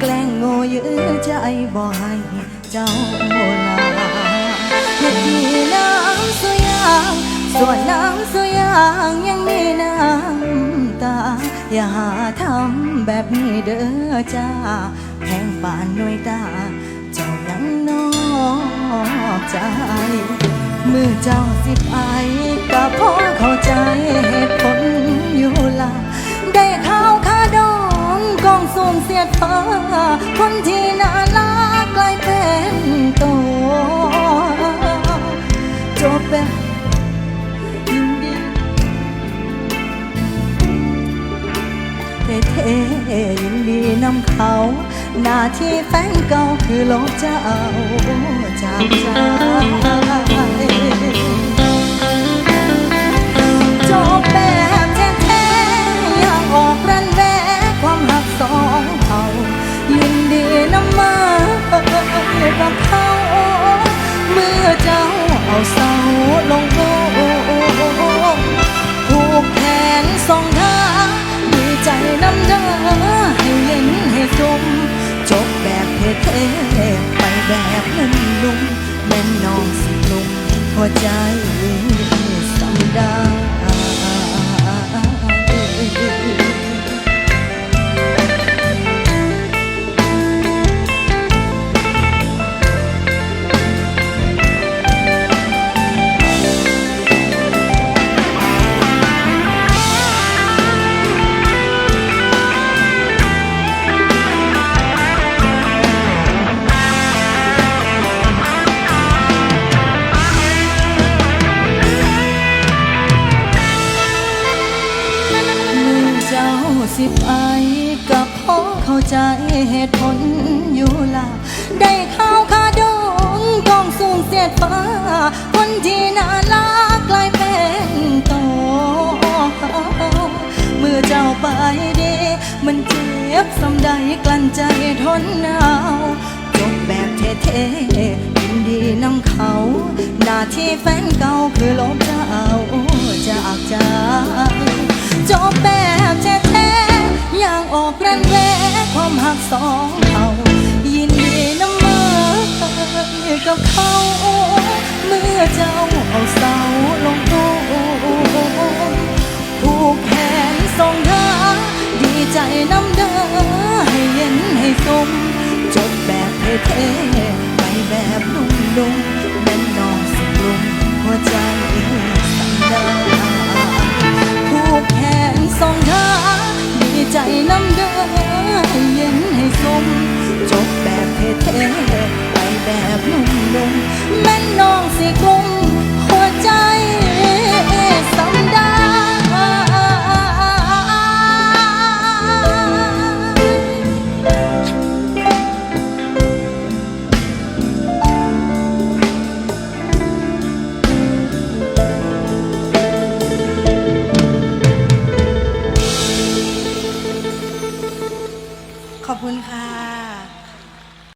แกล้งโง่ยื้อใจบ่ให้เจ้าลาเฮ็ดดีน้ำสุยางส่วนน้ำสุยางยังมีน้ำตา อย่าหาทำแบบนี้เด้อจ้าแพงปานหน่วยตา เจ้ายังนอกใจ มือเจ้าสิบไอก็พอเข้าใจ ยดฟ้า คนที่น่ารักกลายเป็นตัวจบแบบยินดีเท่ๆยินดีนำเขา หน้าที่แฟนเก่าคือลบเจ้าจากใจจ เอาเสาลงโงผูกแขนสองเท้าดีใจน้ำเด้อให้เย็นให้จุ่มจบแบบเท่ๆไปแบบนั้นลุงแม่นน้องสิลุงหัวใจสำดา จ้าสิบไอกับพ่อเข้าใจเหตุผลอยู่ละได้ข้าวคาดงกองสูงเสียดฟ้า คนที่น่ารักกลายเป็นโตมือเจ้าไปเดมันเจ็บสำใดกลั้นใจทนหนาวจบแบบเท่ๆยินดีนำเขา หน้าที่แฟนเก่าคือลบ หักสองเอายินดีน้ำมือกับเขาเมื่อเจ้าเอาเสาลงตูผูกแขนสองเธอดีใจน้ำเด้อให้เย็นให้สุ่มจบแบบเท่ๆไปแบบนุ่มๆ อบคุณค่ะ